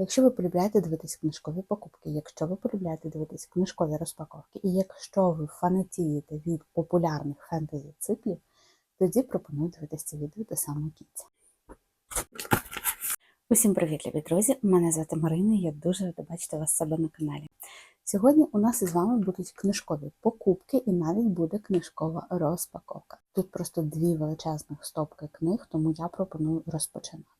Якщо ви полюбляєте дивитись книжкові покупки, якщо ви полюбляєте дивитись книжкові розпаковки, і якщо ви фанатієте від популярних фентезі циклів, тоді пропоную дивитися це відео до самого кінця. Усім привіт, любі друзі! Мене звати Марина, і я дуже рада бачити вас себе на каналі. Сьогодні у нас із вами будуть книжкові покупки і навіть буде книжкова розпаковка. Тут просто дві величезних стопки книг, тому я пропоную розпочинати.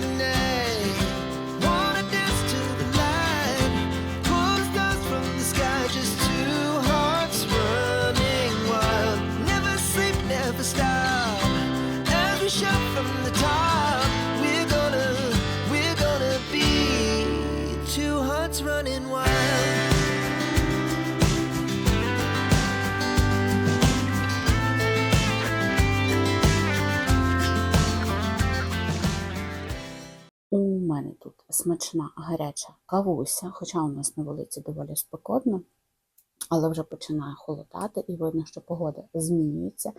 The night, мене тут смачна гаряча кавуся, хоча у нас на вулиці доволі спекотно, але вже починає холодати, і видно, що погода змінюється.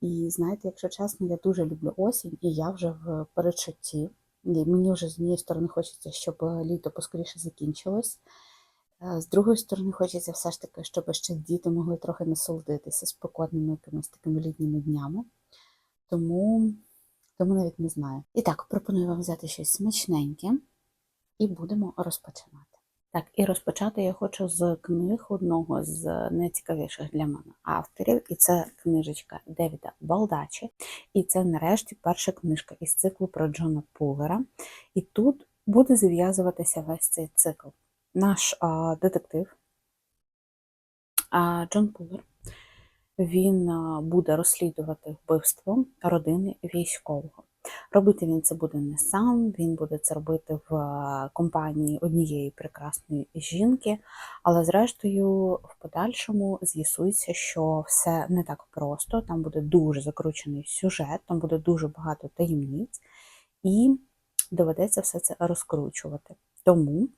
І знаєте, якщо чесно, я дуже люблю осінь, і я вже в передчутті. Мені вже з однієї сторони хочеться, щоб літо поскоріше закінчилось. З другої сторони, хочеться все ж таки, щоб ще діти могли трохи насолодитися спекотними якимись такими літніми днями. Тому тому навіть не знаю. І так, пропоную вам взяти щось смачненьке і будемо розпочинати. Так, і розпочати я хочу з книг одного з найцікавіших для мене авторів, і це книжечка Девіда Балдачі. І це нарешті перша книжка із циклу про Джона Пулера. І тут буде зав'язуватися весь цей цикл. Наш а, детектив а, Джон Пулер він буде розслідувати вбивство родини військового. Робити він це буде не сам, він буде це робити в компанії однієї прекрасної жінки, але зрештою, в подальшому з'ясується, що все не так просто. Там буде дуже закручений сюжет, там буде дуже багато таємниць, і доведеться все це розкручувати. Тому,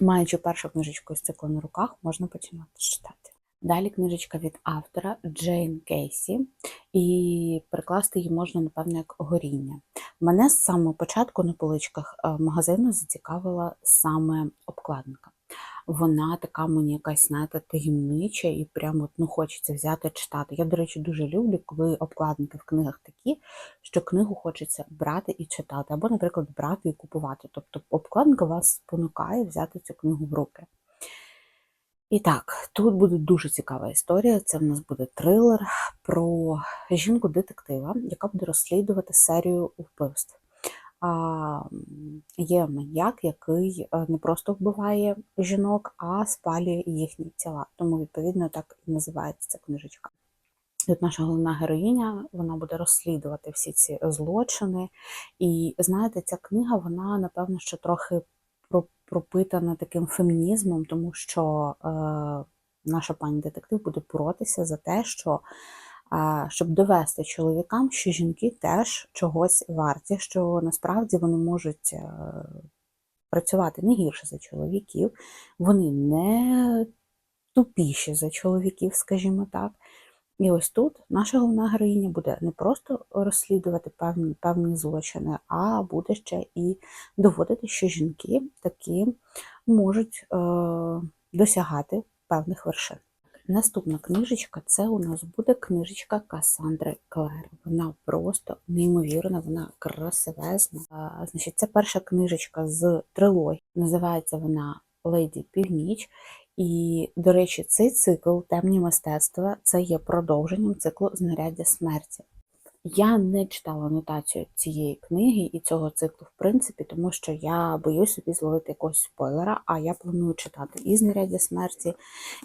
маючи першу книжечку з циклу на руках, можна починати читати. Далі книжечка від автора Джейн Кейсі, і перекласти її можна, напевно, як горіння. Мене з самого початку на поличках е, магазину зацікавила саме обкладинка. Вона така мені якась, знаєте, таємнича і прямо ну, хочеться взяти читати. Я, до речі, дуже люблю, коли обкладинки в книгах такі, що книгу хочеться брати і читати, або, наприклад, брати і купувати. Тобто обкладинка вас спонукає взяти цю книгу в руки. І так, тут буде дуже цікава історія. Це в нас буде трилер про жінку-детектива, яка буде розслідувати серію вбивств. А, Є маньяк, який е, не просто вбиває жінок, а спалює їхні тіла. Тому, відповідно, так і називається ця книжечка. От наша головна героїня вона буде розслідувати всі ці злочини. І знаєте, ця книга, вона, напевно, що трохи пропитана таким фемінізмом, тому що е, наша пані детектив буде боротися за те, що е, щоб довести чоловікам, що жінки теж чогось варті, що насправді вони можуть е, працювати не гірше за чоловіків, вони не тупіші за чоловіків, скажімо так. І ось тут наша головна героїня буде не просто розслідувати певні, певні злочини, а буде ще і доводити, що жінки такі можуть е, досягати певних вершин. Наступна книжечка це у нас буде книжечка Касандри Клер. Вона просто неймовірна, вона красивезна. А, Значить, це перша книжечка з трилогії. Називається вона Леді Північ. І, до речі, цей цикл темні мистецтва це є продовженням циклу знаряддя смерті. Я не читала анотацію цієї книги і цього циклу, в принципі, тому що я боюсь собі зловити якогось спойлера, а я планую читати і знаряддя смерті,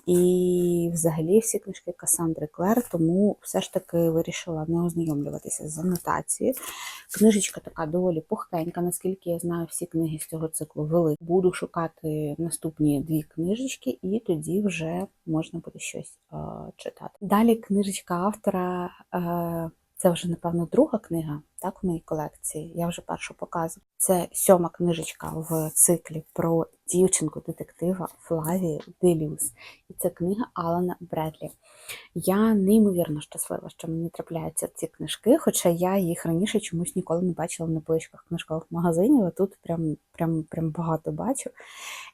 і взагалі всі книжки Касандри Клер, тому все ж таки вирішила не ознайомлюватися з анотацією. Книжечка така доволі пухкенька, наскільки я знаю, всі книги з цього циклу вели. Буду шукати наступні дві книжечки, і тоді вже можна буде щось е, читати. Далі книжечка автора. Е, це вже, напевно, друга книга так, в моїй колекції. Я вже першу показую. Це сьома книжечка в циклі про дівчинку-детектива Флавію Делюс. І це книга Алана Бредлі. Я неймовірно щаслива, що мені трапляються ці книжки, хоча я їх раніше чомусь ніколи не бачила на поличках книжкових магазинів, а тут прям, прям, прям багато бачу.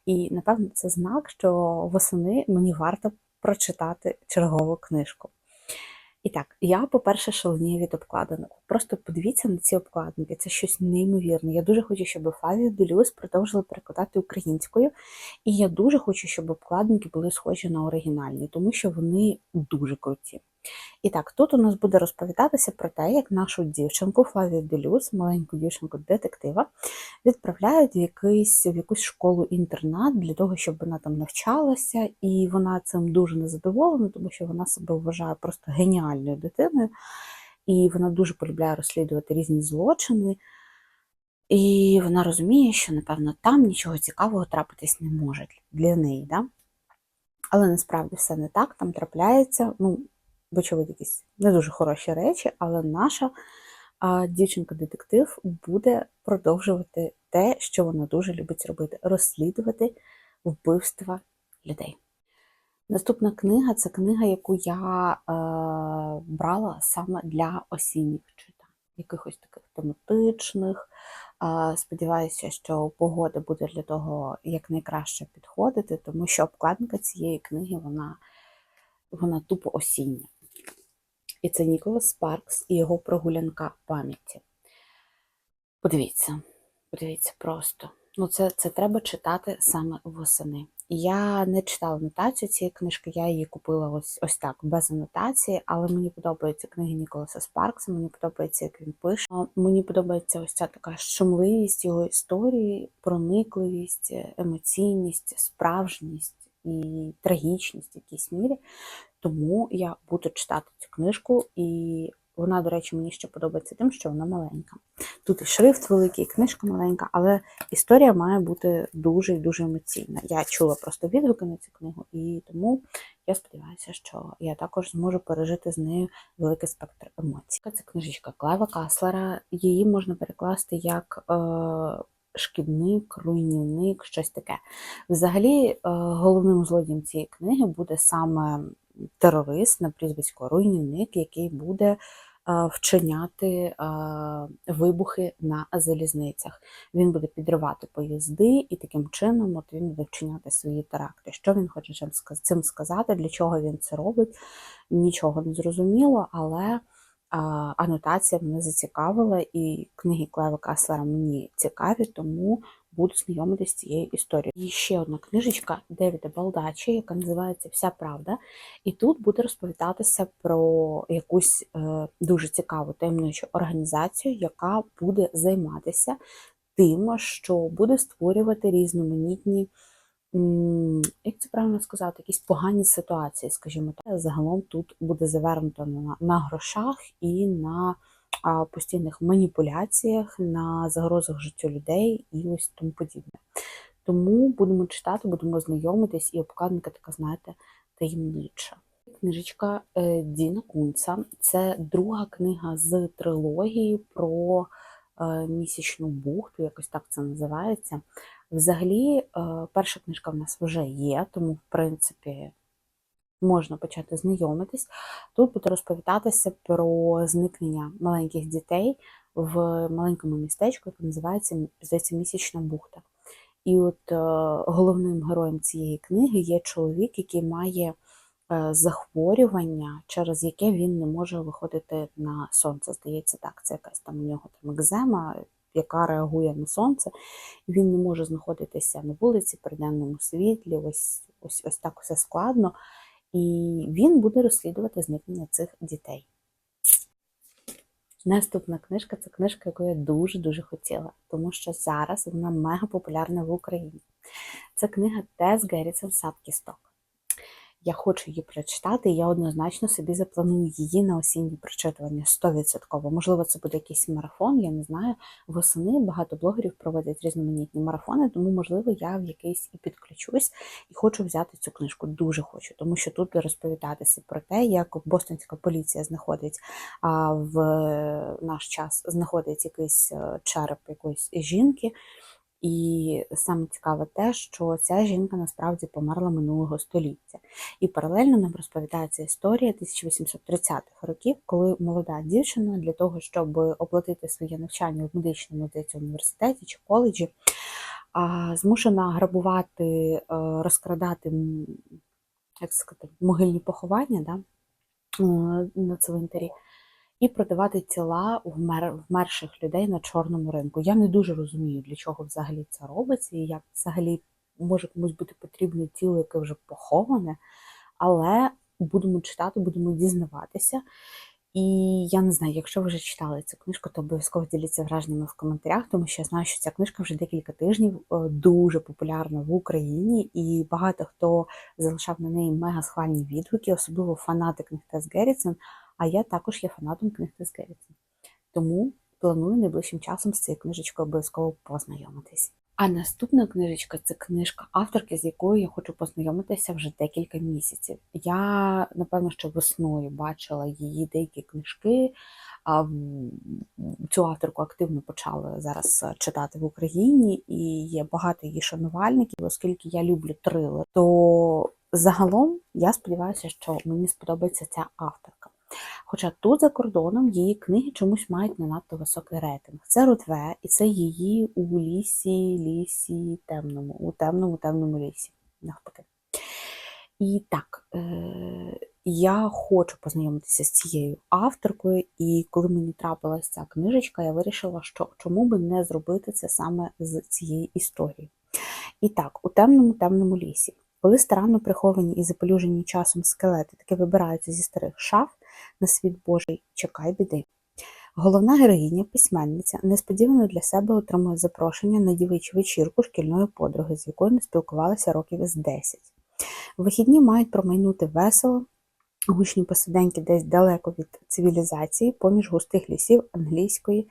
І напевно це знак, що восени мені варто прочитати чергову книжку. І так, я, по-перше, шаленію від обкладинок. Просто подивіться на ці обкладинки, це щось неймовірне. Я дуже хочу, щоб фазі Делюс продовжили перекладати українською. І я дуже хочу, щоб обкладинки були схожі на оригінальні, тому що вони дуже круті. І так, тут у нас буде розповідатися про те, як нашу дівчинку Флавію Делюс, маленьку дівчинку детектива, відправляють в, якийсь, в якусь школу-інтернат для того, щоб вона там навчалася, і вона цим дуже незадоволена, тому що вона себе вважає просто геніальною дитиною, і вона дуже полюбляє розслідувати різні злочини. І вона розуміє, що, напевно, там нічого цікавого трапитись не може для неї. Да? Але насправді все не так, там трапляється, ну, вочевидь, якісь не дуже хороші речі, але наша дівчинка-детектив буде продовжувати те, що вона дуже любить робити розслідувати вбивства людей. Наступна книга це книга, яку я е, брала саме для осінніх читань, якихось таких тематичних. Е, сподіваюся, що погода буде для того якнайкраще підходити, тому що обкладинка цієї книги вона, вона тупо осіння. І це Ніколас Спаркс і його прогулянка пам'яті. Подивіться, подивіться просто. Ну, це, це треба читати саме восени. Я не читала анотацію цієї книжки, я її купила ось ось так, без анотації, але мені подобаються книги Ніколаса Спаркса, мені подобається, як він пише. Мені подобається ось ця така шумливість його історії, проникливість, емоційність, справжність і трагічність в якійсь мірі. Тому я буду читати цю книжку, і вона, до речі, мені ще подобається тим, що вона маленька. Тут і шрифт великий, і книжка маленька, але історія має бути дуже і дуже емоційна. Я чула просто відгуки на цю книгу, і тому я сподіваюся, що я також зможу пережити з нею великий спектр емоцій. Це книжечка Клайва Каслера. Її можна перекласти як. Е- Шкідник, руйнівник, щось таке. Взагалі, е, головним злодієм цієї книги буде саме терорист на прізвисько руйнівник, який буде е, вчиняти е, вибухи на залізницях. Він буде підривати поїзди, і таким чином от він буде вчиняти свої теракти. Що він хоче цим сказати, для чого він це робить, нічого не зрозуміло, але анотація мене зацікавила, і книги Клева Каслера мені цікаві, тому буду знайомитися з цією історією. І ще одна книжечка Девіда Балдачі, яка називається Вся правда. І тут буде розповідатися про якусь е, дуже цікаву таємничу організацію, яка буде займатися тим, що буде створювати різноманітні. Як це правильно сказати, якісь погані ситуації, скажімо так. Загалом тут буде завернуто на, на грошах і на а, постійних маніпуляціях, на загрозах життю людей і ось тому подібне. Тому будемо читати, будемо знайомитись, і обкладинка така, знаєте, таємнича. Книжечка е, Діна Кунца. Це друга книга з трилогії про е, місячну бухту, якось так це називається. Взагалі, е, перша книжка в нас вже є, тому, в принципі, можна почати знайомитись. Тут буде розповідатися про зникнення маленьких дітей в маленькому містечку, яке називається здається, Місячна бухта. І от е, головним героєм цієї книги є чоловік, який має е, захворювання, через яке він не може виходити на сонце. Здається, так, це якась там у нього там екзема, яка реагує на сонце, і він не може знаходитися на вулиці при денному світлі. Ось ось ось так все складно. І він буде розслідувати зникнення цих дітей. Наступна книжка це книжка, яку я дуже-дуже хотіла, тому що зараз вона мега популярна в Україні. Це книга Тес Геррітсон Сад кісток. Я хочу її прочитати, і я однозначно собі запланую її на осіннє прочитування 100%. Можливо, це буде якийсь марафон, я не знаю. Восени багато блогерів проводять різноманітні марафони, тому, можливо, я в якийсь і підключусь і хочу взяти цю книжку. Дуже хочу, тому що тут розповідатися про те, як бостонська поліція знаходить а, в наш час знаходить якийсь е, череп якоїсь жінки. І саме цікаве те, що ця жінка насправді померла минулого століття. І паралельно нам розповідається історія 1830-х років, коли молода дівчина для того, щоб оплатити своє навчання в медичному здається, університеті чи коледжі, змушена грабувати, е, розкрадати як сказати, могильні поховання да, е, на цвинтарі і продавати тіла вмер, вмерших людей на чорному ринку. Я не дуже розумію, для чого взагалі це робиться, і як взагалі може комусь бути потрібне тіло, яке вже поховане, але будемо читати, будемо дізнаватися. І я не знаю, якщо ви вже читали цю книжку, то обов'язково діліться враженнями в коментарях, тому що я знаю, що ця книжка вже декілька тижнів е, дуже популярна в Україні, і багато хто залишав на неї мега схвальні відгуки, особливо фанати книг Тес Геррітсон, а я також є фанатом книг Геррітсон. Тому планую найближчим часом з цією книжечкою обов'язково познайомитись. А наступна книжечка це книжка авторки, з якою я хочу познайомитися вже декілька місяців. Я, напевно, ще весною бачила її деякі книжки. Цю авторку активно почали зараз читати в Україні, і є багато її шанувальників, оскільки я люблю трилер, то загалом я сподіваюся, що мені сподобається ця авторка. Хоча тут за кордоном її книги чомусь мають не надто високий рейтинг. Це Рутве, і це її у лісі, лісі темному, у темному, темному лісі. Навпаки. І так, е- я хочу познайомитися з цією авторкою, і коли мені трапилася ця книжечка, я вирішила, що чому би не зробити це саме з цієї історії. І так, у темному темному лісі, коли старанно приховані і запелюжені часом скелети таки вибираються зі старих шаф на світ Божий, чекай біди. Головна героїня, письменниця, несподівано для себе отримує запрошення на дівичу вечірку шкільної подруги, з якою не спілкувалася років із 10. Вихідні мають промайнути весело, гучні посиденьки десь далеко від цивілізації, поміж густих лісів англійської,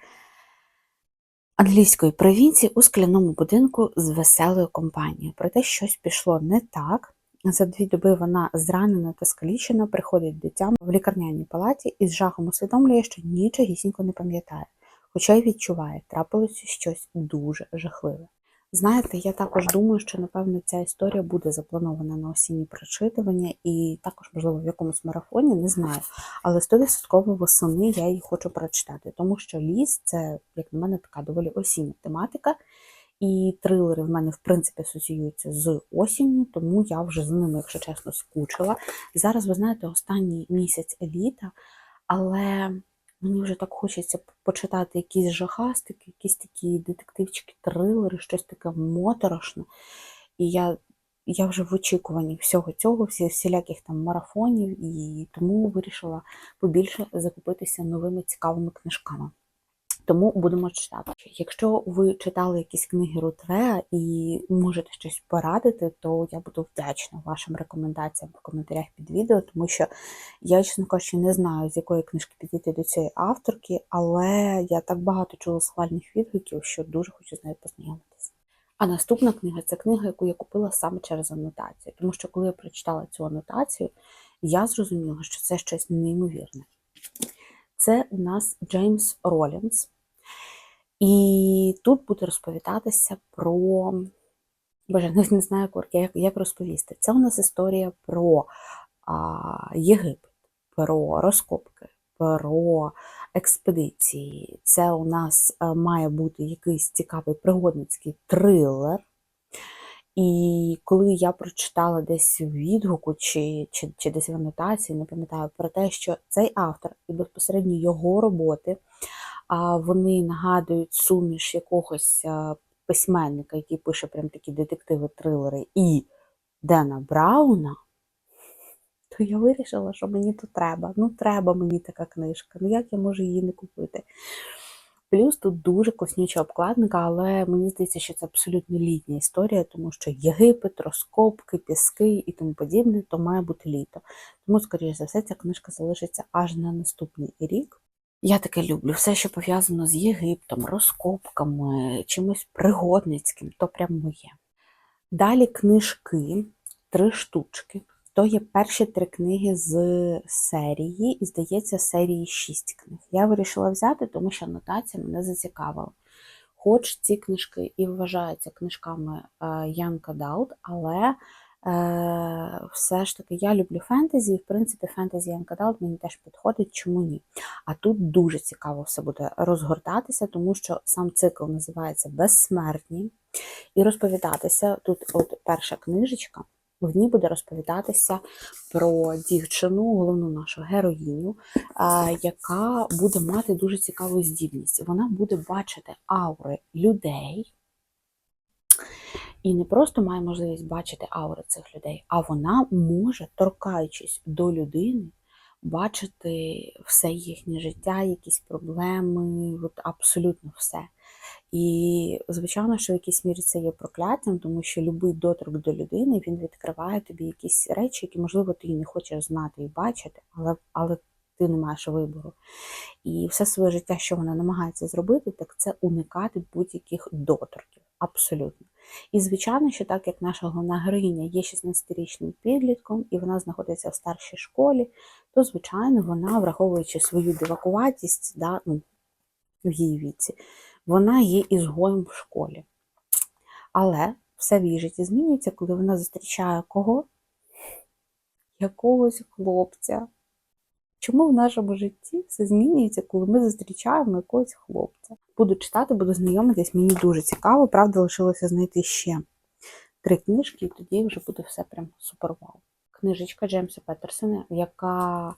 англійської провінції у скляному будинку з веселою компанією. Проте щось пішло не так. За дві доби вона зранена та скалічена, приходить до в лікарняній палаті і з жахом усвідомлює, що нічогісінько не пам'ятає, хоча й відчуває, трапилося щось дуже жахливе. Знаєте, я також думаю, що напевно ця історія буде запланована на осінні прочитування і також, можливо, в якомусь марафоні, не знаю. Але 100% восени я її хочу прочитати, тому що ліс це, як на мене, така доволі осіння тематика. І трилери в мене, в принципі, асоціюються з осінню, тому я вже з ними, якщо чесно, скучила. Зараз, ви знаєте, останній місяць еліта, але мені вже так хочеться почитати якісь жахастики, якісь такі детективчики, трилери, щось таке моторошне. І я, я вже в очікуванні всього цього, всі, всіляких там марафонів, і тому вирішила побільше закупитися новими цікавими книжками. Тому будемо читати. Якщо ви читали якісь книги Рутве і можете щось порадити, то я буду вдячна вашим рекомендаціям в коментарях під відео, тому що я, чесно кажучи, не знаю, з якої книжки підійти до цієї авторки, але я так багато чула схвальних відгуків, що дуже хочу з нею познайомитися. А наступна книга це книга, яку я купила саме через анотацію, тому що коли я прочитала цю анотацію, я зрозуміла, що це щось неймовірне. Це у нас Джеймс Ролінс. І тут буде розповідатися про. Боже, не знаю, як, як розповісти. Це у нас історія про а, Єгипет, про розкопки, про експедиції. Це у нас а, має бути якийсь цікавий пригодницький трилер. І коли я прочитала десь в відгуку чи, чи, чи десь в анотації, не пам'ятаю, про те, що цей автор і безпосередньо його роботи, вони нагадують суміш якогось письменника, який пише прям такі детективи, трилери, і Дена Брауна, то я вирішила, що мені то треба. Ну, треба мені така книжка. Ну як я можу її не купити? Плюс тут дуже класнюча обкладинка, але мені здається, що це абсолютно літня історія, тому що Єгипет, розкопки, піски і тому подібне, то має бути літо. Тому, скоріш за все, ця книжка залишиться аж на наступний рік. Я таке люблю. Все, що пов'язано з Єгиптом, розкопками, чимось пригодницьким, то прям моє. Далі книжки, три штучки. То є перші три книги з серії, і здається, серії шість книг. Я вирішила взяти, тому що анотація мене зацікавила. Хоч ці книжки і вважаються книжками е, Янка Далт, але е, все ж таки я люблю фентезі, і в принципі фентезі Янка Далт мені теж підходить, чому ні. А тут дуже цікаво все буде розгортатися, тому що сам цикл називається Безсмертні. І розповідатися тут, от перша книжечка, в ній буде розповідатися про дівчину, головну нашу героїню, яка буде мати дуже цікаву здібність. Вона буде бачити аури людей. І не просто має можливість бачити аури цих людей, а вона може, торкаючись до людини, бачити все їхнє життя, якісь проблеми, от абсолютно все. І, звичайно, що в якійсь мірі це є прокляттям, тому що будь-який доторк до людини він відкриває тобі якісь речі, які, можливо, ти і не хочеш знати і бачити, але, але ти не маєш вибору. І все своє життя, що вона намагається зробити, так це уникати будь-яких доторків. Абсолютно. І звичайно, що так як наша головна героїня є 16-річним підлітком, і вона знаходиться в старшій школі, то, звичайно, вона, враховуючи свою дивакуватість, да, ну, в її віці, вона є ізгоєм в школі. Але все в її житті змінюється, коли вона зустрічає кого? Якогось хлопця. Чому в нашому житті все змінюється, коли ми зустрічаємо якогось хлопця? Буду читати, буду знайомитись, мені дуже цікаво. Правда, лишилося знайти ще три книжки, і тоді вже буде все прям супер вау. Книжечка Джеймса Петерсона, яка е,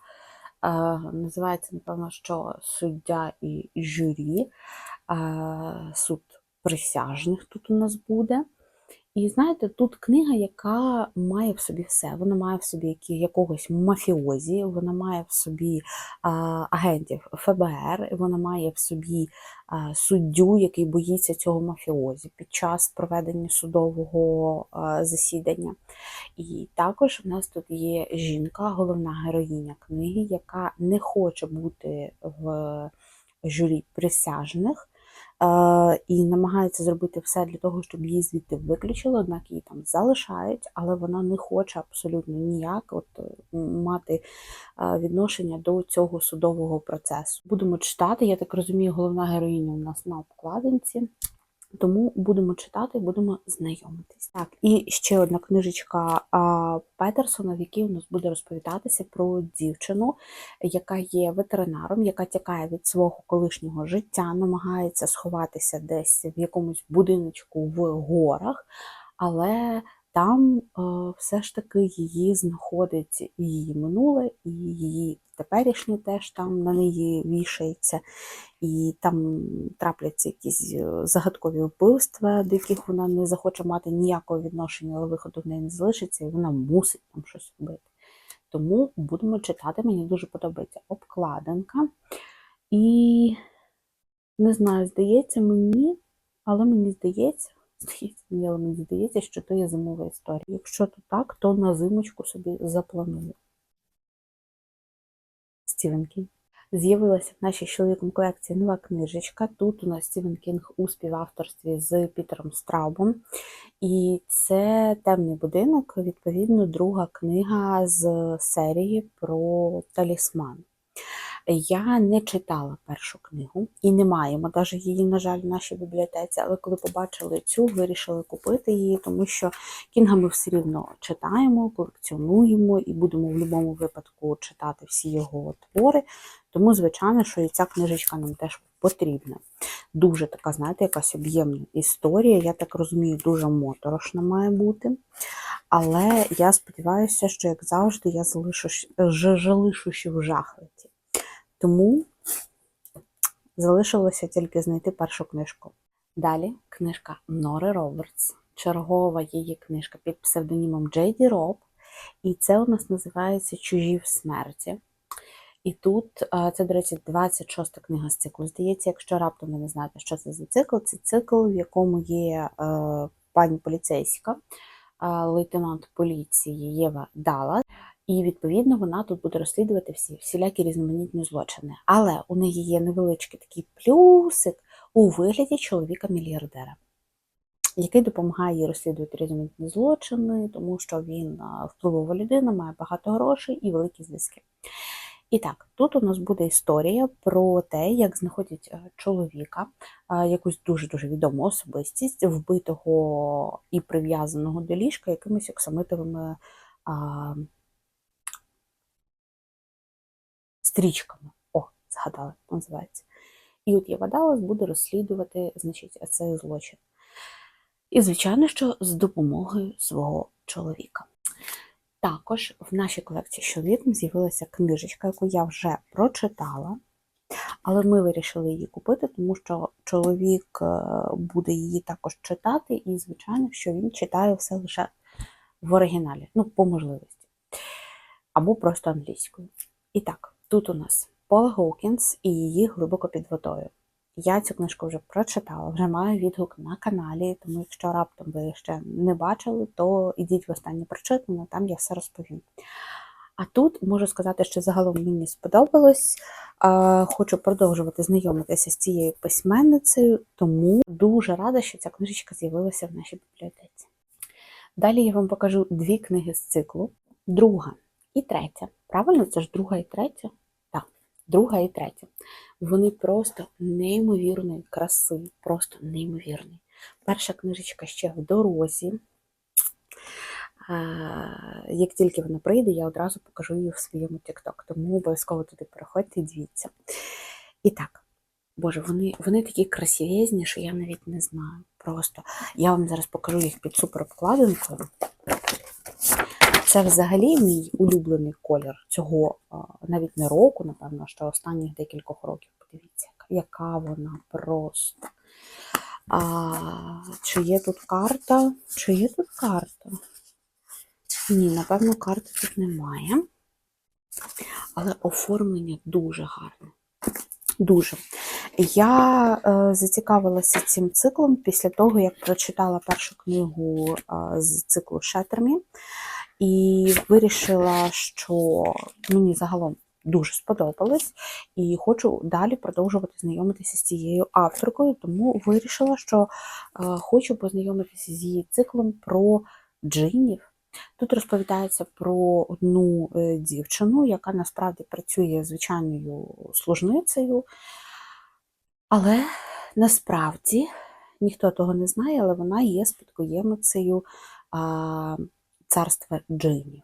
називається, напевно, що суддя і журі, е, суд присяжних тут у нас буде. І знаєте, тут книга, яка має в собі все. Вона має в собі якогось мафіозі, вона має в собі а, агентів ФБР, вона має в собі а, суддю, який боїться цього мафіозі під час проведення судового а, засідання. І також в нас тут є жінка, головна героїня книги, яка не хоче бути в журі присяжних і намагається зробити все для того, щоб її звідти виключили, однак її там залишають, але вона не хоче абсолютно ніяк от, е, мати е, відношення до цього судового процесу. Будемо читати, я так розумію, головна героїня у нас на обкладинці. Тому будемо читати, будемо знайомитись. Так, і ще одна книжечка а, Петерсона, в якій у нас буде розповідатися про дівчину, яка є ветеринаром, яка тікає від свого колишнього життя, намагається сховатися десь в якомусь будиночку в горах, але там е, все ж таки її знаходить і її минуле, і її теперішнє теж там на неї вішається, і там трапляться якісь е, загадкові вбивства, до яких вона не захоче мати ніякого відношення, але виходу в неї не залишиться, і вона мусить там щось робити. Тому будемо читати, мені дуже подобається обкладинка. І не знаю, здається мені, але мені здається, здається, мені, здається, що то є зимова історія. Якщо то так, то на зимочку собі запланую. Стівен Кінг. З'явилася в нашій чоловіком колекції нова книжечка. Тут у нас Стівен Кінг у співавторстві з Пітером Страубом. І це темний будинок, відповідно, друга книга з серії про талісман. Я не читала першу книгу і не маємо навіть її, на жаль, в нашій бібліотеці, але коли побачили цю, вирішили купити її, тому що Кінга ми все рівно читаємо, колекціонуємо і будемо в будь-якому випадку читати всі його твори. Тому, звичайно, що і ця книжечка нам теж потрібна. Дуже така, знаєте, якась об'ємна історія. Я так розумію, дуже моторошна має бути. Але я сподіваюся, що, як завжди, я залишу, залишу жахлиті. Тому залишилося тільки знайти першу книжку. Далі книжка Нори Робертс, чергова її книжка під псевдонімом Джейді Роб. І це у нас називається Чужі в смерті. І тут е, це, до речі, 26 книга з циклу. Здається, якщо раптом ви не знаєте, що це за цикл, це цикл, в якому є е, пані поліцейська, е, лейтенант поліції Єва Дала. І відповідно вона тут буде розслідувати всі всілякі різноманітні злочини. Але у неї є невеличкий такий плюсик у вигляді чоловіка-мільярдера, який допомагає їй розслідувати різноманітні злочини, тому що він впливова людина, має багато грошей і великі зв'язки. І так, тут у нас буде історія про те, як знаходять е, чоловіка, якусь дуже-дуже відому особистість, вбитого і прив'язаного до ліжка якимись оксамитовими а, стрічками. О, згадала, як називається. І от Єва Даллас буде розслідувати значить, цей злочин. І, звичайно, що з допомогою свого чоловіка. Також в нашій колекції з з'явилася книжечка, яку я вже прочитала, але ми вирішили її купити, тому що чоловік е, буде її також читати, і, звичайно, що він читає все лише в оригіналі, ну, по можливості, або просто англійською. І так, тут у нас Пола Гоукінс і її глибоко під водою. Я цю книжку вже прочитала, вже маю відгук на каналі, тому якщо раптом ви ще не бачили, то ідіть в останнє прочитане, там я все розповім. А тут можу сказати, що загалом мені сподобалось. Хочу продовжувати знайомитися з цією письменницею, тому дуже рада, що ця книжечка з'явилася в нашій бібліотеці. Далі я вам покажу дві книги з циклу: друга і третя. Правильно, це ж друга і третя? Так, друга і третя. Вони просто неймовірної краси, просто неймовірні. Перша книжечка ще в дорозі. Як тільки вона прийде, я одразу покажу її в своєму TikTok, тому обов'язково туди переходьте і дивіться. І так, Боже, вони, вони такі красивезні, що я навіть не знаю. Просто я вам зараз покажу їх під супер обкладинкою. Це взагалі мій улюблений колір цього навіть не року, напевно, що останніх декількох років. Подивіться, яка вона просто. А, чи є тут карта? Чи є тут карта? Ні, напевно, карти тут немає. Але оформлення дуже гарне. Дуже. Я е, зацікавилася цим циклом після того, як прочитала першу книгу е, з циклу Шетермі, і вирішила, що мені загалом дуже сподобалось, і хочу далі продовжувати знайомитися з цією авторкою, тому вирішила, що е, хочу познайомитися з її циклом про джинів. Тут розповідається про одну е, дівчину, яка насправді працює звичайною служницею, але насправді ніхто того не знає, але вона є спадкоємицею царства джинів.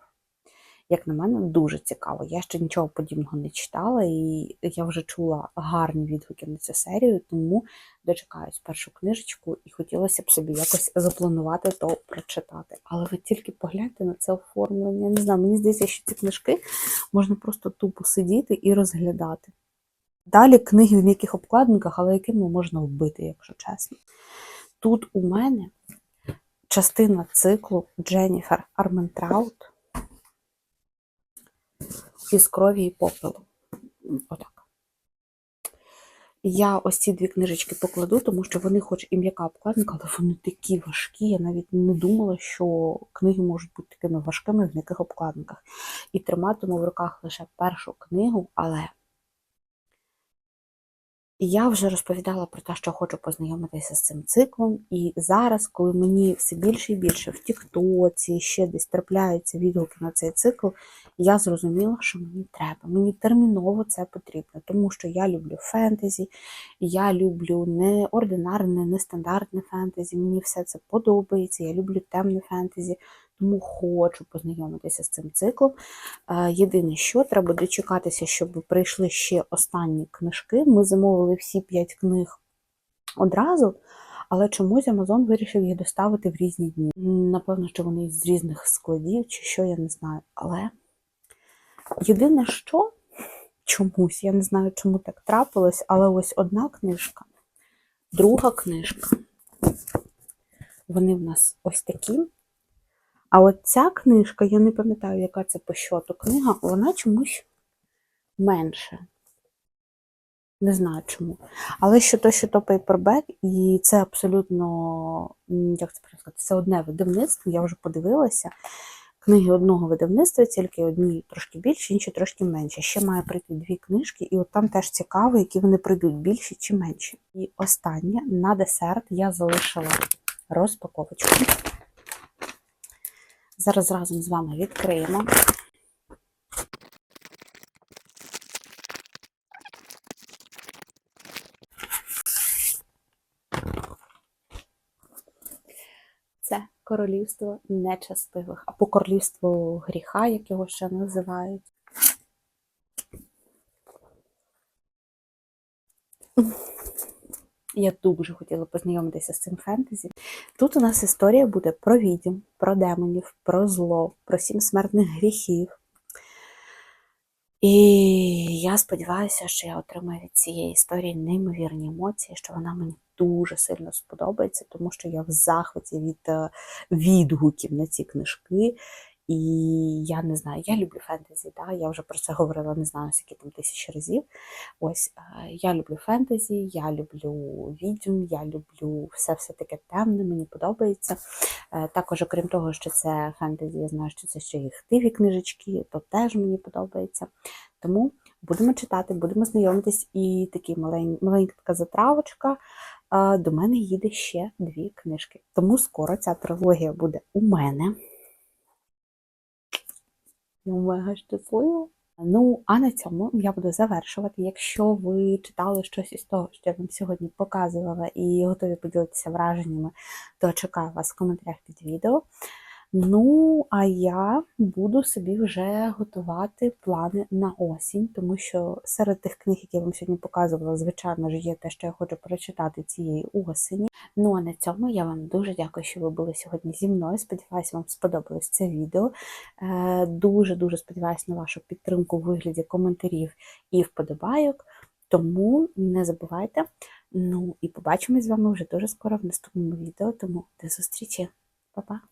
Як на мене, дуже цікаво. Я ще нічого подібного не читала, і я вже чула гарні відгуки на цю серію, тому дочекаюсь першу книжечку і хотілося б собі якось запланувати то прочитати. Але ви тільки погляньте на це оформлення. Я не знаю, мені здається, що ці книжки можна просто тупо сидіти і розглядати. Далі книги в м'яких обкладинках, але якими можна вбити, якщо чесно. Тут у мене частина циклу Дженніфер Арментраут із крові і попелу. Отак. Я ось ці дві книжечки покладу, тому що вони, хоч і м'яка обкладинка, але вони такі важкі. Я навіть не думала, що книги можуть бути такими важкими в м'яких обкладинках. І триматиму в руках лише першу книгу, але я вже розповідала про те, що хочу познайомитися з цим циклом. І зараз, коли мені все більше і більше в Тіктоці ще десь трапляються відгуки на цей цикл, я зрозуміла, що мені треба. Мені терміново це потрібно, тому що я люблю фентезі, я люблю неординарне, нестандартне фентезі. Мені все це подобається. Я люблю темне фентезі, тому хочу познайомитися з цим циклом. Е, Єдине, що треба дочекатися, щоб прийшли ще останні книжки. Ми замовили всі п'ять книг одразу. Але чомусь Amazon вирішив їх доставити в різні дні. Напевно, що вони з різних складів, чи що, я не знаю. Але єдине, що чомусь, я не знаю, чому так трапилось, але ось одна книжка, друга книжка. Вони в нас ось такі. А от ця книжка, я не пам'ятаю, яка це по щоту книга, вона чомусь менше. Не знаю чому. Але що то, що то пейпербек, і це абсолютно, як це сказати, це одне видавництво, я вже подивилася. Книги одного видавництва, тільки одні трошки більші, інші трошки менші. Ще має прийти дві книжки, і от там теж цікаво, які вони прийдуть більші чи менші. І останнє на десерт я залишила розпаковочку. Зараз разом з вами відкриємо. Це королівство нечастивих, або королівство гріха, як його ще називають. Я дуже хотіла познайомитися з цим фентезі. Тут у нас історія буде про відьм, про демонів, про зло, про сім смертних гріхів. І я сподіваюся, що я отримаю від цієї історії неймовірні емоції, що вона мені дуже сильно сподобається, тому що я в захваті від е, відгуків на ці книжки. І я не знаю, я люблю фентезі, да? я вже про це говорила, не знаю, скільки там тисячі разів. Ось е, я люблю фентезі, я люблю відьм, я люблю все все таке темне, мені подобається. Е, Також, окрім того, що це фентезі, я знаю, що це ще і хтиві книжечки, то теж мені подобається. Тому будемо читати, будемо знайомитись, і малень, маленька така затравочка. е, До мене їде ще дві книжки. Тому скоро ця трилогія буде у мене. Я мега. Ну, а на цьому я буду завершувати. Якщо ви читали щось із того, що я вам сьогодні показувала, і готові поділитися враженнями, то чекаю вас в коментарях під відео. Ну, а я буду собі вже готувати плани на осінь, тому що серед тих книг, які я вам сьогодні показувала, звичайно ж, є те, що я хочу прочитати цієї осені. Ну а на цьому я вам дуже дякую, що ви були сьогодні зі мною. Сподіваюся, вам сподобалось це відео. Е, Дуже-дуже сподіваюся на вашу підтримку у вигляді коментарів і вподобайок. Тому не забувайте. Ну і побачимось з вами вже дуже скоро в наступному відео. Тому до зустрічі, Па-па!